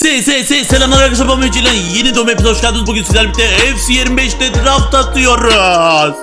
Se se se selamlar arkadaşlar ben Ceylan. Yeni doğum hepinize hoş geldiniz. Bugün sizlerle birlikte FC 25'te draft atıyoruz.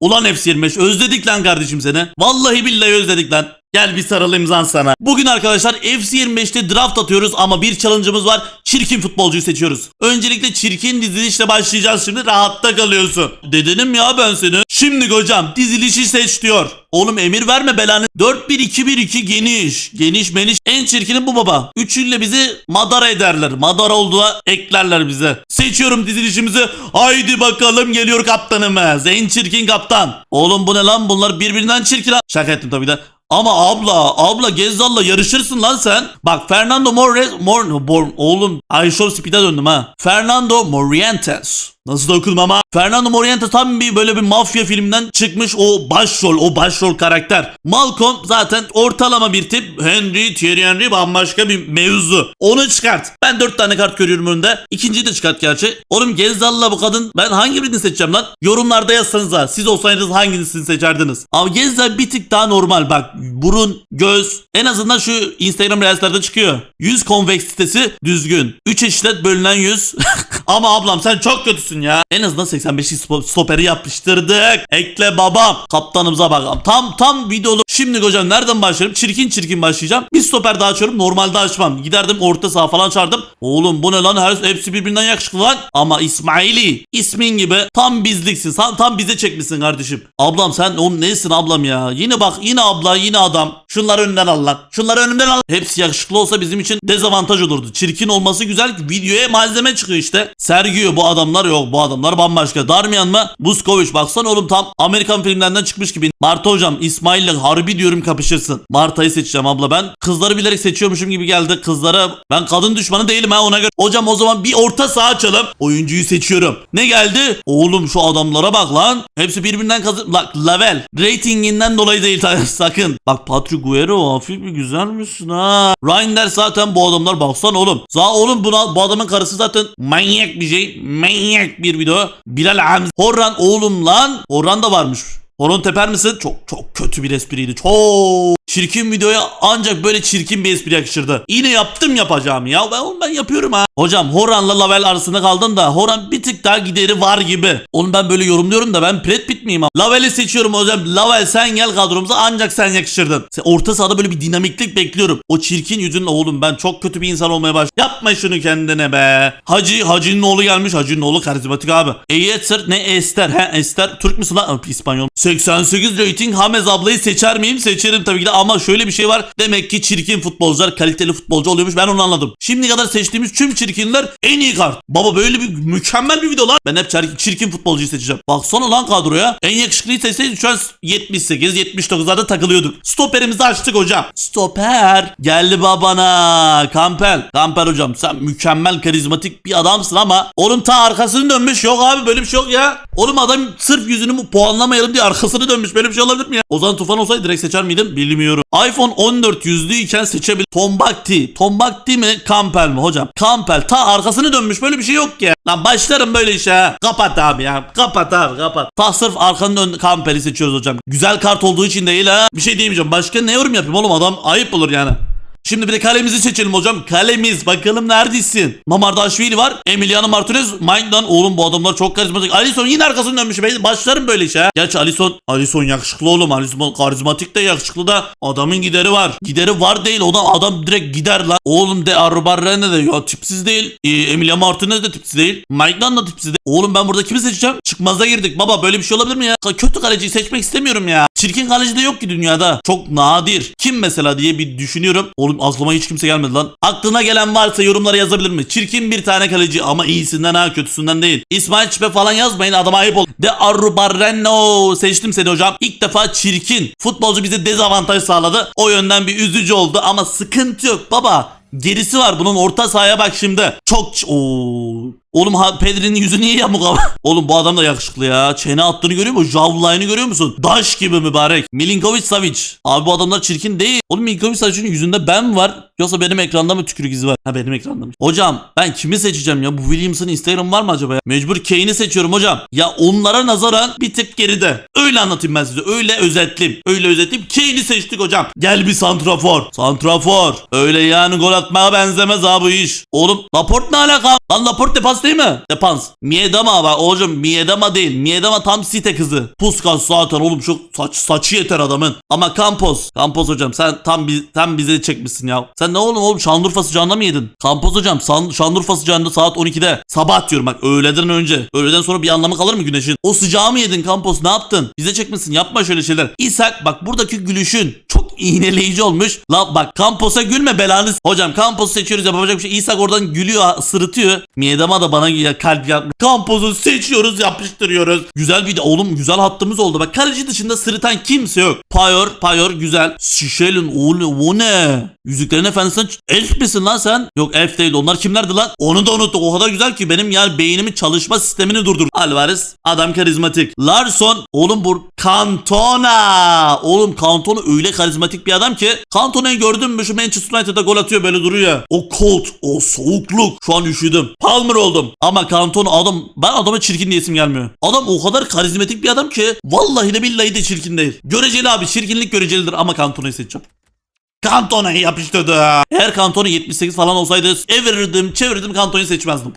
Ulan FC 25 özledik lan kardeşim seni. Vallahi billahi özledik lan. Gel bir sarılayım lan sana. Bugün arkadaşlar FC 25'te draft atıyoruz ama bir challenge'ımız var. Çirkin futbolcuyu seçiyoruz. Öncelikle çirkin dizilişle başlayacağız şimdi rahatta kalıyorsun. Dedenim ya ben seni. Şimdi hocam dizilişi seç diyor. Oğlum emir verme belanı. 4-1-2-1-2 geniş. Geniş meniş. En çirkini bu baba. Üçüyle bizi madara ederler. Madara olduğuna eklerler bize. Seçiyorum dizilişimizi. Haydi bakalım geliyor kaptanımız. En çirkin kaptan. Oğlum bu ne lan bunlar birbirinden çirkin. Şaka ettim tabii de. Ama abla, abla Gezzal'la yarışırsın lan sen. Bak Fernando Morres, Mor, Mor, oğlum Ayşor Speed'e döndüm ha. Fernando Morientes. Nasıl da okudum ama. Fernando Morientes tam bir böyle bir mafya filminden çıkmış o başrol, o başrol karakter. Malcolm zaten ortalama bir tip. Henry, Thierry Henry bambaşka bir mevzu. Onu çıkart. Ben dört tane kart görüyorum önünde. İkinciyi de çıkart gerçi. Oğlum Gezzal'la bu kadın ben hangi birini seçeceğim lan? Yorumlarda yazsanız ha. Siz olsaydınız hangisini seçerdiniz? Ama Gezzal bir tık daha normal bak. Burun, göz. En azından şu Instagram Reels'lerde çıkıyor. Yüz konveksitesi düzgün. 3 eşitlet bölünen yüz. Ama ablam sen çok kötüsün ya. En azından 85'lik spo- stoperi yapıştırdık. Ekle babam. Kaptanımıza bakalım. Tam tam videolu. Şimdi hocam nereden başlarım? Çirkin çirkin başlayacağım. Bir stoper daha açıyorum. Normalde açmam. Giderdim orta saha falan çağırdım. Oğlum bu ne lan? Her, hepsi birbirinden yakışıklı lan. Ama İsmaili. ismin gibi tam bizliksin. Tam, tam bize çekmişsin kardeşim. Ablam sen onun nesin ablam ya? Yine bak yine abla yine adam. Şunları önümden al lan. Şunları önümden al. Hepsi yakışıklı olsa bizim için dezavantaj olurdu. Çirkin olması güzel. Videoya malzeme çıkıyor işte. Sergio bu adamlar yok. Bu adamlar bambaşka. Darmian mı? Buskovic baksana oğlum tam Amerikan filmlerinden çıkmış gibi. Marta hocam İsmail'le harbi diyorum kapışırsın. Marta'yı seçeceğim abla ben. Kızları bilerek seçiyormuşum gibi geldi. Kızlara ben kadın düşmanı değilim ha ona göre. Hocam o zaman bir orta saha açalım. Oyuncuyu seçiyorum. Ne geldi? Oğlum şu adamlara bak lan. Hepsi birbirinden kazı... Bak level. Ratinginden dolayı değil sakın. Bak Patrick Guerrero hafif bir güzelmişsin ha. Reiner zaten bu adamlar baksana oğlum. Za oğlum buna, bu adamın karısı zaten manyak bir şey. Manyak bir video. Bilal Hamza. Horran oğlum lan. Horran da varmış. Horon teper misin? Çok çok kötü bir espriydi. Çok çirkin videoya ancak böyle çirkin bir espri yakışırdı. Yine yaptım yapacağım ya. Ben, oğlum ben yapıyorum ha. Hocam Horan'la Lavel arasında kaldım da Horan bir tık daha gideri var gibi. Oğlum ben böyle yorumluyorum da ben Brad Pitt miyim? ha? Lavel'i seçiyorum hocam. Lavel sen gel kadromuza ancak sen yakışırdın. Sen orta sahada böyle bir dinamiklik bekliyorum. O çirkin yüzünle oğlum ben çok kötü bir insan olmaya baş. Yapma şunu kendine be. Hacı, Hacı'nın oğlu gelmiş. Hacı'nın oğlu karizmatik abi. Eyetser ne Ester? He Ester. Türk müsün lan? İspanyol. 88 rating Hamez ablayı seçer miyim? Seçerim tabii ki de ama şöyle bir şey var. Demek ki çirkin futbolcular kaliteli futbolcu oluyormuş. Ben onu anladım. Şimdi kadar seçtiğimiz tüm çirkinler en iyi kart. Baba böyle bir mükemmel bir video lan. Ben hep çirkin, futbolcuyu seçeceğim. Baksana lan kadroya. En yakışıklıyı seçseydik şu an 78 79'larda takılıyorduk. Stoperimizi açtık hocam. Stoper. Geldi babana. Kampel. Kampel hocam sen mükemmel karizmatik bir adamsın ama onun ta arkasını dönmüş. Yok abi böyle bir şey yok ya. Oğlum adam sırf yüzünü puanlamayalım diye arkasını dönmüş. Böyle bir şey olabilir mi ya? Ozan Tufan olsaydı direkt seçer miydim? Bilmiyorum. iPhone 14 yüzlüyken seçebilir. Tombakti. Tombakti mi? Kampel mi hocam? Kampel. Ta arkasını dönmüş. Böyle bir şey yok ya. Lan başlarım böyle işe. Kapat abi ya. Kapat abi kapat. Ta sırf arkanı dön Kampel'i seçiyoruz hocam. Güzel kart olduğu için değil ha. Bir şey diyemeyeceğim. Başka ne yorum yapayım oğlum adam ayıp olur yani. Şimdi bir de kalemizi seçelim hocam. Kalemiz bakalım neredesin? Mamardaşvili var. Emiliano Martinez. Mind'dan oğlum bu adamlar çok karizmatik. Alisson yine arkasını dönmüş. Ben başlarım böyle işe. Gerçi Alisson, Alisson yakışıklı oğlum. Alisson karizmatik de yakışıklı da adamın gideri var. Gideri var değil. O da adam direkt gider lan. Oğlum de Arbarrene de ya tipsiz değil. Ee, Emiliano Martinez de tipsiz değil. Mind'dan da tipsiz değil. Oğlum ben burada kimi seçeceğim? Çıkmaza girdik. Baba böyle bir şey olabilir mi ya? Kötü kaleciyi seçmek istemiyorum ya. Çirkin kaleci de yok ki dünyada. Çok nadir. Kim mesela diye bir düşünüyorum. Oğlum aklıma hiç kimse gelmedi lan. Aklına gelen varsa yorumlara yazabilir mi? Çirkin bir tane kaleci ama iyisinden ha kötüsünden değil. İsmail Çipe falan yazmayın adam ayıp ol. De Arrubarreno seçtim seni hocam. İlk defa çirkin. Futbolcu bize dezavantaj sağladı. O yönden bir üzücü oldu ama sıkıntı yok baba. Gerisi var bunun orta sahaya bak şimdi. Çok Oo. Oğlum Pedri'nin yüzü niye yamuk ama? Oğlum bu adam da yakışıklı ya. Çene attığını görüyor musun? Jawline'ı görüyor musun? Daş gibi mübarek. Milinkovic Savic. Abi bu adamlar çirkin değil. Oğlum Milinkovic Savic'in yüzünde ben var. Yoksa benim ekranda mı tükürük izi var? Ha benim ekranda mı? Hocam ben kimi seçeceğim ya? Bu Williams'ın Instagram var mı acaba ya? Mecbur Kane'i seçiyorum hocam. Ya onlara nazaran bir tık geride. Öyle anlatayım ben size. Öyle özetleyeyim. Öyle özetleyeyim. Kane'i seçtik hocam. Gel bir santrafor. Santrafor. Öyle yani gol atmaya benzemez abi iş. Oğlum Laporte ne alaka? Lan Laporte defans değil mi? Defans. Miedama bak hocam Miedama değil. Miedama tam site kızı. Puskas zaten oğlum çok saç, saçı yeter adamın. Ama Campos. Campos hocam sen tam bi, tam bize çekmişsin ya. Sen ne oğlum oğlum Şanlıurfa sıcağında mı yedin? Campos hocam San, Şanlıurfa sıcağında saat 12'de. Sabah diyorum bak öğleden önce. Öğleden sonra bir anlamı kalır mı güneşin? O sıcağı mı yedin Campos ne yaptın? Bize çekmişsin yapma şöyle şeyler. İshak bak buradaki gülüşün çok iğneleyici olmuş. La bak Campos'a gülme belanı. s- Hocam Campos'u seçiyoruz yapacak bir şey. İshak oradan gülüyor sırıtıyor. Miedama da bana ya kalp yapmış. Campos'u seçiyoruz yapıştırıyoruz. Güzel bir de oğlum güzel hattımız oldu. Bak kaleci dışında sırıtan kimse yok. Payor, Payor güzel. Şişelin oğlum o ne? Yüzüklerin Efendisi'nden elf misin lan sen? Yok elf değil onlar kimlerdi lan? Onu da unuttuk o kadar güzel ki benim yani beynimin çalışma sistemini durdur. Alvarez adam karizmatik. Larson oğlum bu Cantona. Oğlum Cantona öyle karizmatik bir adam ki Cantona'yı gördün mü şu Manchester United'da gol atıyor böyle duruyor. O cold, o soğukluk. Şu an üşüdüm. Palmer oldum. Ama Cantona adam ben adama çirkin diyesim gelmiyor. Adam o kadar karizmatik bir adam ki vallahi de billahi de çirkin değil. Göreceli abi çirkinlik görecelidir ama Cantona'yı seçeceğim. Cantona'yı yapıştırdı. Eğer Cantona 78 falan olsaydı evirirdim çevirdim Cantona'yı seçmezdim.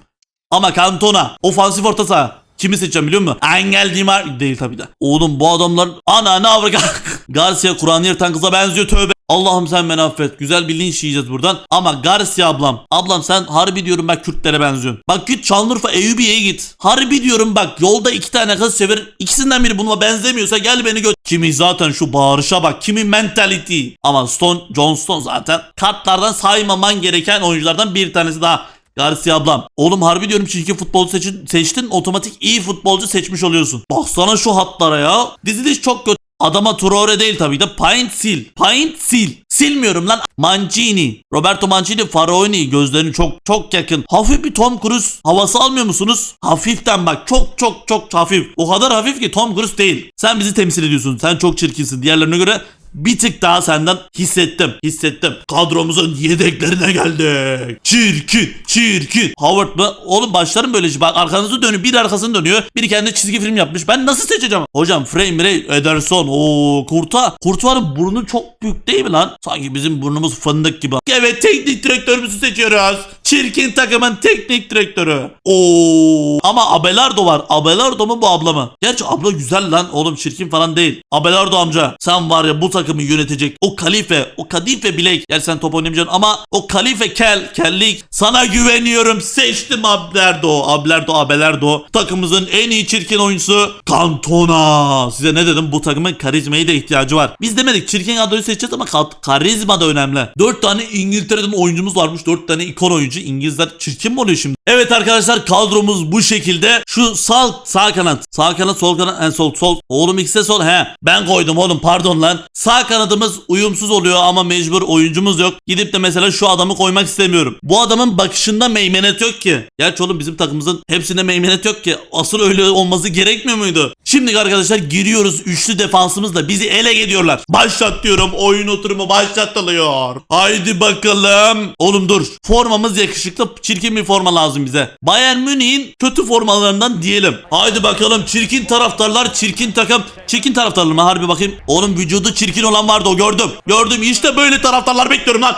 Ama Cantona ofansif orta saha. Kimi seçeceğim biliyor musun? Angel Di Mar değil tabii de. Oğlum bu adamlar ana ne avruka. Garcia Kur'an yırtan kıza benziyor tövbe. Allah'ım sen beni affet. Güzel bir linç yiyeceğiz buradan. Ama Garcia ablam. Ablam sen harbi diyorum bak Kürtlere benziyorsun. Bak git Şanlıurfa Eyüpiye'ye git. Harbi diyorum bak yolda iki tane kız çevir. İkisinden biri bununla benzemiyorsa gel beni göt. Kimi zaten şu bağırışa bak. Kimi mentality. Ama Stone, John Stone zaten kartlardan saymaman gereken oyunculardan bir tanesi daha. Garcia ablam. Oğlum harbi diyorum çünkü futbolcu seçin, seçtin otomatik iyi futbolcu seçmiş oluyorsun. Baksana şu hatlara ya. Diziliş çok kötü. Adama Traore değil tabii de Paint sil. Paint sil. Silmiyorum lan. Mancini. Roberto Mancini Faraoni gözlerini çok çok yakın. Hafif bir Tom Cruise havası almıyor musunuz? Hafiften bak çok çok çok hafif. O kadar hafif ki Tom Cruise değil. Sen bizi temsil ediyorsun. Sen çok çirkinsin. Diğerlerine göre bir tık daha senden hissettim. Hissettim. Kadromuzun yedeklerine geldik. Çirkin. Çirkin. Howard mı? Oğlum başlarım böyle şey. Bak arkanızı dönüyor. Bir arkasını dönüyor. Bir kendi çizgi film yapmış. Ben nasıl seçeceğim? Hocam Frame Ray Ederson. Oo Kurta. Kurta'nın burnu çok büyük değil mi lan? Sanki bizim burnumuz fındık gibi. Evet teknik direktörümüzü seçiyoruz. Çirkin takımın teknik direktörü. Oo ama Abelardo var. Abelardo mu bu abla mı? Gerçi abla güzel lan. Oğlum çirkin falan değil. Abelardo amca sen var ya bu takımı yönetecek. O kalife, o kadife bilek. Gel sen top oynamayacaksın ama o kalife kel, kellik. Sana güveniyorum. Seçtim Abelardo. Abelardo, Abelardo. Takımımızın en iyi çirkin oyuncusu Cantona. Size ne dedim? Bu takımın karizmaya da ihtiyacı var. Biz demedik çirkin kadroyu seçeceğiz ama ka- karizma da önemli. 4 tane İngiltere'den oyuncumuz varmış. 4 tane ikon oyuncu. İngilizler çirkin mi oluyor şimdi? Evet arkadaşlar kadromuz bu şekilde. Şu sağ sağ kanat. Sağ kanat sol kanat en sol sol. Oğlum ikisi sol. He ben koydum oğlum pardon lan. Sağ kanadımız uyumsuz oluyor ama mecbur oyuncumuz yok. Gidip de mesela şu adamı koymak istemiyorum. Bu adamın bakışında meymenet yok ki. Gerçi oğlum bizim takımımızın hepsinde meymenet yok ki. Asıl öyle olması gerekmiyor muydu? Şimdi arkadaşlar giriyoruz. Üçlü defansımızla bizi ele geliyorlar. Başlat diyorum. Oyun oturumu başlatılıyor. Haydi bakalım. Oğlum dur. Formamız yakışıklı. Çirkin bir forma lazım bize. Bayern Münih'in kötü formalarından diyelim. Haydi bakalım. Çirkin taraftarlar. Çirkin takım. Çirkin taraftarlar mı? Harbi bakayım. Oğlum vücudu çirkin olan vardı o gördüm. Gördüm. İşte böyle taraftarlar bekliyorum lan.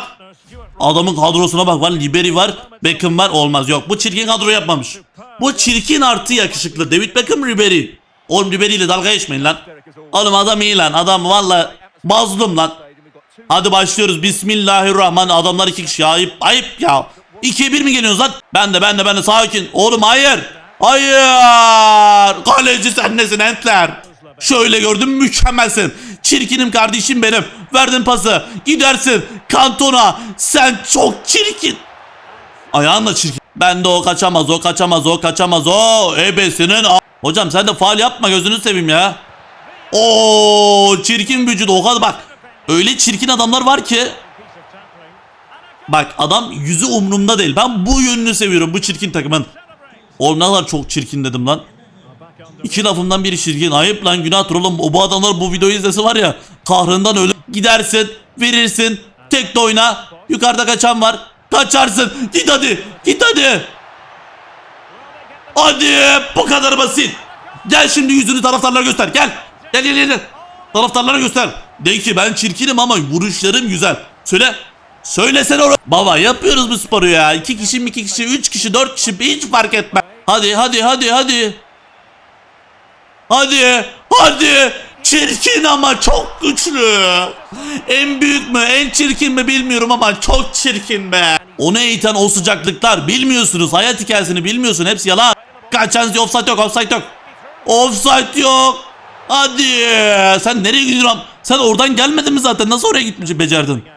Adamın kadrosuna bak var. Liberi var. Beckham var. Olmaz yok. Bu çirkin kadro yapmamış. Bu çirkin artı yakışıklı. David Beckham Ribery. Oğlum Ribery ile dalga geçmeyin lan. Oğlum adam iyi lan. Adam valla mazlum lan. Hadi başlıyoruz. Bismillahirrahmanirrahim. Adamlar iki kişi. Ayıp, ayıp ya. 2'ye 1 mi geliyorsunuz lan? Ben de ben de ben de sakin. Oğlum hayır. Hayır. Kaleci sen nesin entler? Şöyle gördüm mükemmelsin. Çirkinim kardeşim benim. Verdin pası. Gidersin. Kantona. Sen çok çirkin. Ayağınla çirkin. Ben de o kaçamaz o kaçamaz o kaçamaz o. Ebesinin Hocam sen de faal yapma gözünü seveyim ya. Oo çirkin vücudu o kadar bak. Öyle çirkin adamlar var ki. Bak adam yüzü umrumda değil. Ben bu yönünü seviyorum bu çirkin takımın. Oğlum ne kadar çok çirkin dedim lan. İki lafımdan biri çirkin. Ayıp lan günahtır oğlum. O bu adamlar bu videoyu izlese var ya kahrından ölür. Gidersin, verirsin, tek de oyna. Yukarıda kaçan var. Kaçarsın. Git hadi. Git hadi. Hadi bu kadar basit. Gel şimdi yüzünü taraftarlara göster. Gel. Gel gel gel. gel. Taraftarlara göster. De ki ben çirkinim ama vuruşlarım güzel. Söyle. Söylesene onu. Baba yapıyoruz bu sporu ya. İki kişi, iki kişi, üç kişi, dört kişi hiç fark etmez. Hadi hadi hadi hadi. Hadi hadi. Çirkin ama çok güçlü. En büyük mü en çirkin mi bilmiyorum ama çok çirkin be. Onu eğiten o sıcaklıklar bilmiyorsunuz. Hayat hikayesini bilmiyorsun. Hepsi yalan. Kaçan offside yok offside yok. Offside yok. Hadi. Sen nereye gidiyorsun? Sen oradan gelmedin mi zaten? Nasıl oraya gitmiş becerdin?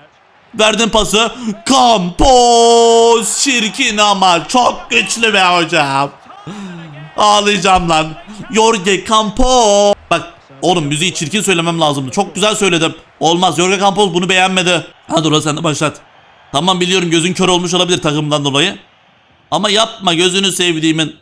Verdin pası. Campos. Çirkin ama çok güçlü be hocam. Ağlayacağım lan. Jorge Campos. Bak oğlum müziği çirkin söylemem lazımdı. Çok güzel söyledim. Olmaz. Jorge Campos bunu beğenmedi. Hadi orada sen de başlat. Tamam biliyorum gözün kör olmuş olabilir takımdan dolayı. Ama yapma gözünü sevdiğimin.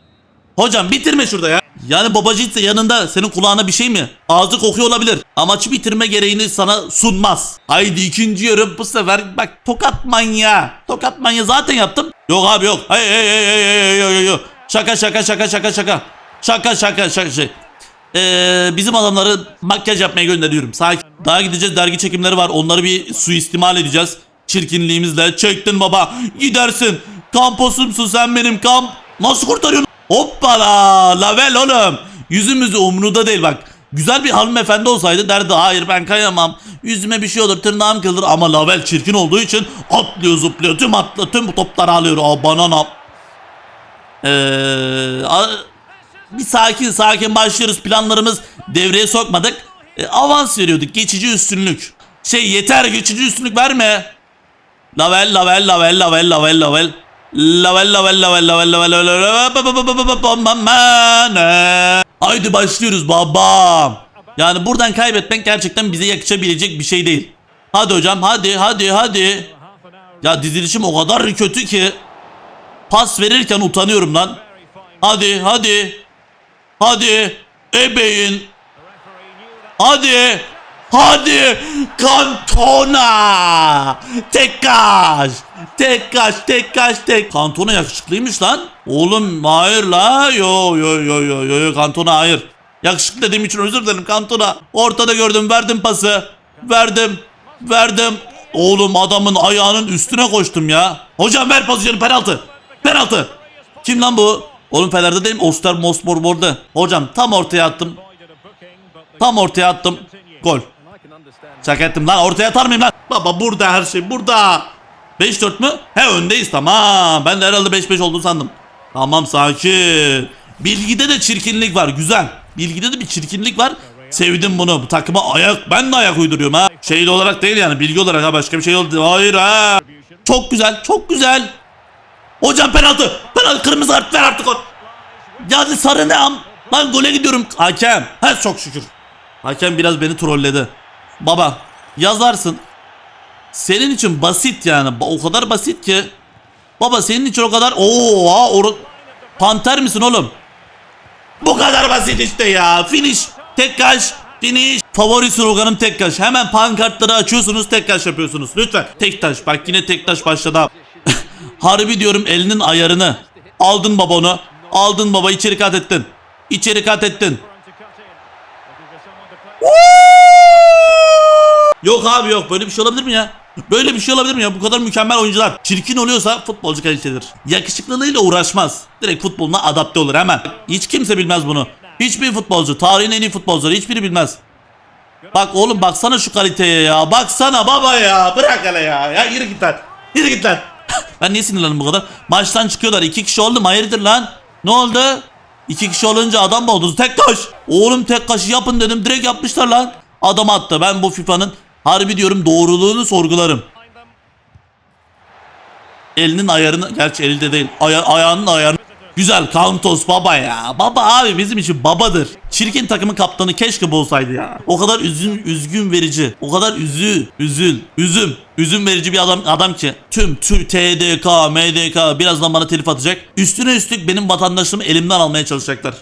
Hocam bitirme şurada ya. Yani babacıksa yanında senin kulağına bir şey mi? Ağzı kokuyor olabilir. Amaçı bitirme gereğini sana sunmaz. Haydi ikinci yarım bu sefer bak tokat manya. Tokat manya zaten yaptım. Yok abi yok. Hey hey hey hey hey hey hey hey. Şaka şaka şaka şaka şaka. Şaka şaka şaka şey. Ee, bizim adamları makyaj yapmaya gönderiyorum. Sakin. Daha gideceğiz dergi çekimleri var. Onları bir suistimal edeceğiz. Çirkinliğimizle çektin baba. Gidersin. Kamposumsun sen benim kamp. Nasıl kurtarıyorsun? Hoppala. Lavel oğlum. Yüzümüzü umruda değil bak. Güzel bir hanımefendi olsaydı derdi hayır ben kayamam. Yüzüme bir şey olur tırnağım kırılır ama Lavel çirkin olduğu için atlıyor zıplıyor tüm atla tüm topları alıyor. Aa bana ne yap- Ee, bir sakin sakin başlıyoruz planlarımız devreye sokmadık. E, avans veriyorduk geçici üstünlük. Şey yeter geçici üstünlük verme. Lavel lavel lavel lavel lavel lavel. Haydi başlıyoruz babam. Yani buradan kaybetmek gerçekten bize yakışabilecek bir şey değil. Hadi hocam hadi hadi hadi. Ya dizilişim o kadar kötü ki. Pas verirken utanıyorum lan. Hadi hadi. Hadi. Ebeğin. Hadi. Hadi. Kantona. Tek kaş. Tek kaş tek kaş tek. Kantona yakışıklıymış lan. Oğlum hayır la. Yo yo yo yo yo yo Kantona hayır. Yakışıklı dediğim için özür dilerim Kantona. Ortada gördüm verdim pası. Verdim. Verdim. Oğlum adamın ayağının üstüne koştum ya. Hocam ver pozisyonu penaltı. Penaltı. Kim lan bu? Oğlum Fener'de değil mi? Oster Mosmor borda. Hocam tam ortaya attım. Tam ortaya attım. Gol. Şaka ettim lan ortaya atar mıyım lan? Baba burada her şey burada. 5-4 mü? He öndeyiz tamam. Ben de herhalde 5-5 oldu sandım. Tamam sakin. Bilgide de çirkinlik var güzel. Bilgide de bir çirkinlik var. Sevdim bunu. Bu takıma ayak ben de ayak uyduruyorum ha. Şey olarak değil yani bilgi olarak ha başka bir şey oldu. Hayır ha. Çok güzel çok güzel. Hocam penaltı. Penaltı kırmızı kart ver artık o. Yani sarı ne am? Lan gole gidiyorum. Hakem. Ha çok şükür. Hakem biraz beni trolledi. Baba yazarsın. Senin için basit yani. O kadar basit ki. Baba senin için o kadar. Oo, or- Panter misin oğlum? Bu kadar basit işte ya. Finish. Tek kaş. Finish. Favori sloganım tek kaş. Hemen pankartları açıyorsunuz tek kaş yapıyorsunuz. Lütfen. Tek taş. Bak yine tek taş başladı. Harbi diyorum elinin ayarını. Aldın baba onu. Aldın baba içeri kat ettin. İçeri kat ettin. Yok abi yok böyle bir şey olabilir mi ya? Böyle bir şey olabilir mi ya? Bu kadar mükemmel oyuncular. Çirkin oluyorsa futbolcu kalitedir. Yakışıklılığıyla uğraşmaz. Direkt futboluna adapte olur hemen. Hiç kimse bilmez bunu. Hiçbir futbolcu, tarihin en iyi futbolcuları hiçbiri bilmez. Bak oğlum baksana şu kaliteye ya. Baksana baba ya. Bırak hele ya. Ya yürü git lan. Yürü git lan. ben niye sinirlendim bu kadar? Maçtan çıkıyorlar. iki kişi oldu mu? Hayırdır lan? Ne oldu? İki kişi olunca adam mı oldu? Tek kaş. Oğlum tek kaşı yapın dedim. Direkt yapmışlar lan. Adam attı. Ben bu FIFA'nın harbi diyorum doğruluğunu sorgularım. Elinin ayarını, gerçi elde değil. Aya, ayağının ayarını. Güzel Kantos baba ya. Baba abi bizim için babadır. Çirkin takımın kaptanı keşke olsaydı ya. O kadar üzün, üzgün verici. O kadar üzü, üzül, üzüm. Üzüm verici bir adam adam ki tüm tüm TDK, MDK birazdan bana telif atacak. Üstüne üstlük benim vatandaşlığımı elimden almaya çalışacaklar.